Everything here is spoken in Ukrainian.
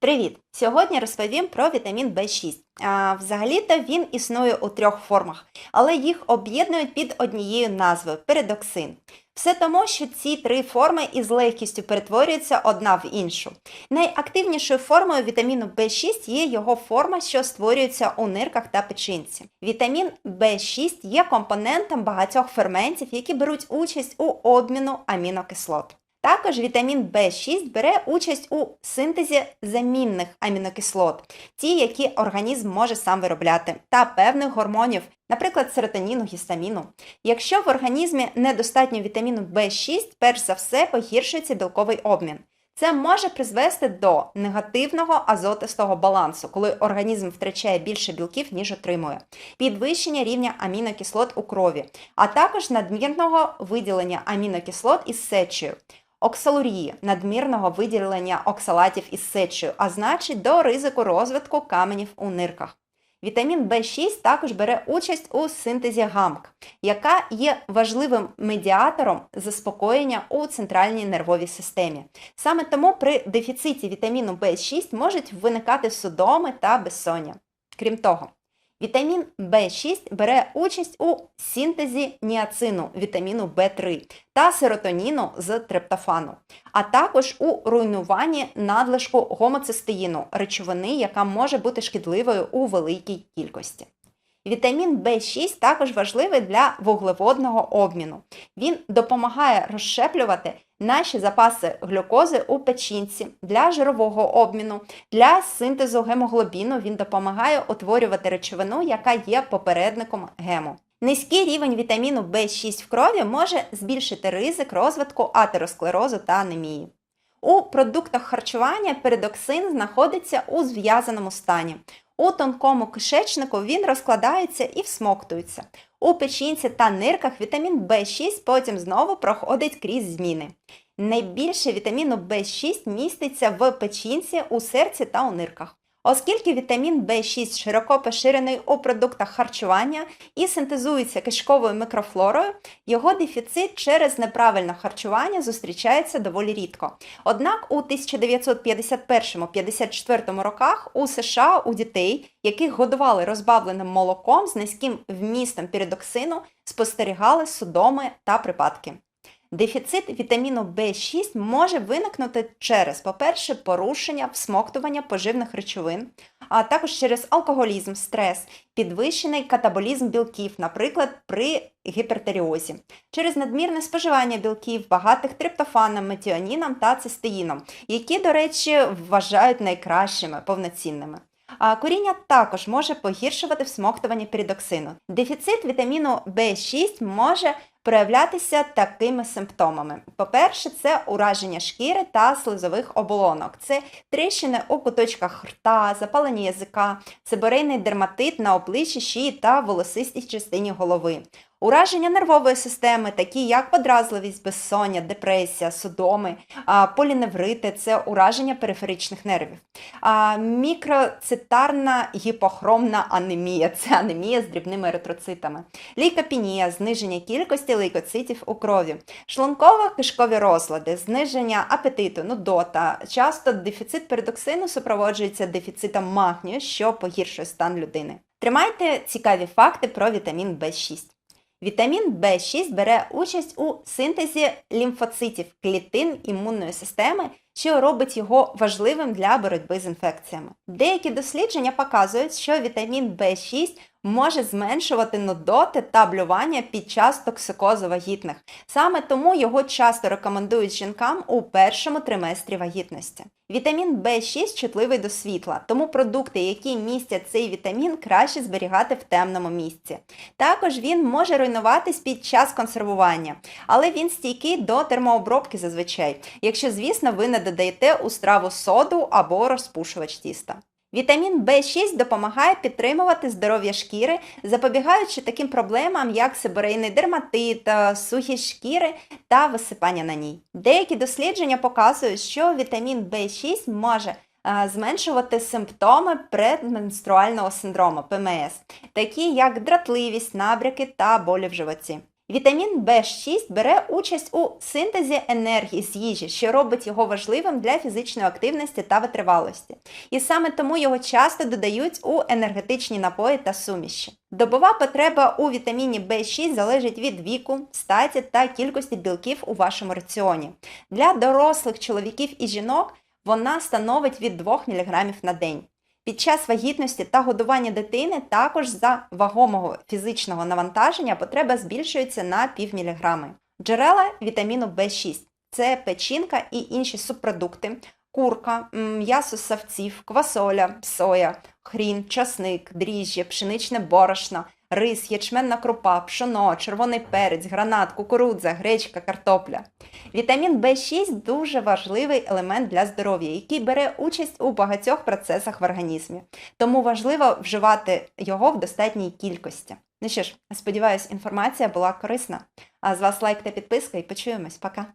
Привіт! Сьогодні розповім про вітамін В6. Взагалі-то він існує у трьох формах, але їх об'єднують під однією назвою передоксин. Все тому, що ці три форми із легкістю перетворюються одна в іншу. Найактивнішою формою вітаміну В6 є його форма, що створюється у нирках та печінці. Вітамін В6 є компонентом багатьох ферментів, які беруть участь у обміну амінокислот. Також вітамін В6 бере участь у синтезі замінних амінокислот, ті, які організм може сам виробляти, та певних гормонів, наприклад, серотоніну, гістаміну. Якщо в організмі недостатньо вітаміну В6, перш за все погіршується білковий обмін. Це може призвести до негативного азотистого балансу, коли організм втрачає більше білків, ніж отримує, підвищення рівня амінокислот у крові, а також надмірного виділення амінокислот із сечею, оксалурії, надмірного виділення оксалатів із сечею, а значить до ризику розвитку каменів у нирках. Вітамін В6 також бере участь у синтезі гамк, яка є важливим медіатором заспокоєння у центральній нервовій системі. Саме тому при дефіциті вітаміну В6 можуть виникати судоми та безсоння. Крім того, Вітамін В6 бере участь у синтезі ніацину, вітаміну В3 та серотоніну з трептофану, а також у руйнуванні надлишку гомоцистеїну, речовини, яка може бути шкідливою у великій кількості. Вітамін В6 також важливий для вуглеводного обміну. Він допомагає розщеплювати наші запаси глюкози у печінці для жирового обміну, для синтезу гемоглобіну. Він допомагає утворювати речовину, яка є попередником гему. Низький рівень вітаміну В6 в крові може збільшити ризик розвитку атеросклерозу та анемії. У продуктах харчування передоксин знаходиться у зв'язаному стані. У тонкому кишечнику він розкладається і всмоктується. У печінці та нирках вітамін В6 потім знову проходить крізь зміни. Найбільше вітаміну В6 міститься в печінці, у серці та у нирках. Оскільки вітамін В6 широко поширений у продуктах харчування і синтезується кишковою мікрофлорою, його дефіцит через неправильне харчування зустрічається доволі рідко. Однак у 1951-54 роках у США у дітей, яких годували розбавленим молоком з низьким вмістом піридоксину, спостерігали судоми та припадки. Дефіцит вітаміну В6 може виникнути через, по-перше, порушення всмоктування поживних речовин, а також через алкоголізм, стрес, підвищений катаболізм білків, наприклад, при гіпертеріозі, через надмірне споживання білків, багатих триптофаном, метіоніном та цистеїном, які, до речі, вважають найкращими повноцінними. А коріння також може погіршувати всмоктування пірідоксину. Дефіцит вітаміну В6 може проявлятися такими симптомами. По-перше, це ураження шкіри та слизових оболонок, це тріщини у куточках рта, запалення язика, себорейний дерматит на обличчі шиї та волосистій частині голови. Ураження нервової системи, такі як подразливість, безсоння, депресія, судоми, поліневрити це ураження периферичних нервів, мікроцитарна гіпохромна анемія це анемія з дрібними еритроцитами, лейкопенія, зниження кількості лейкоцитів у крові, шлунково-кишкові розлади, зниження апетиту, нудота. Часто дефіцит передоксину супроводжується дефіцитом магнію, що погіршує стан людини. Тримайте цікаві факти про вітамін В6. Вітамін В6 бере участь у синтезі лімфоцитів клітин імунної системи, що робить його важливим для боротьби з інфекціями. Деякі дослідження показують, що вітамін В6 може зменшувати нудоти та блювання під час токсикозу вагітних. Саме тому його часто рекомендують жінкам у першому триместрі вагітності. Вітамін В6 чутливий до світла, тому продукти, які містять цей вітамін, краще зберігати в темному місці. Також він може руйнуватись під час консервування, але він стійкий до термообробки зазвичай, якщо, звісно, ви не додаєте у страву соду або розпушувач тіста. Вітамін В6 допомагає підтримувати здоров'я шкіри, запобігаючи таким проблемам, як сиборейний дерматит, е, сухі шкіри та висипання на ній. Деякі дослідження показують, що вітамін В6 може е, зменшувати симптоми предменструального синдрому ПМС, такі як дратливість, набряки та болі в животі. Вітамін В6 бере участь у синтезі енергії з їжі, що робить його важливим для фізичної активності та витривалості. І саме тому його часто додають у енергетичні напої та суміші. Добова потреба у вітаміні В6 залежить від віку, статі та кількості білків у вашому раціоні. Для дорослих чоловіків і жінок вона становить від 2 мг на день. Під час вагітності та годування дитини також за вагомого фізичного навантаження потреба збільшується на півміліграми. Джерела вітаміну В6 це печінка і інші субпродукти, курка, м'ясо савців, квасоля, соя, хрін, часник, дріжджі, пшеничне борошно, рис, ячменна крупа, пшоно, червоний перець, гранат, кукурудза, гречка, картопля. Вітамін В6 дуже важливий елемент для здоров'я, який бере участь у багатьох процесах в організмі. Тому важливо вживати його в достатній кількості. Ну що ж, сподіваюсь, інформація була корисна. А з вас лайк та підписка і почуємось. Пока!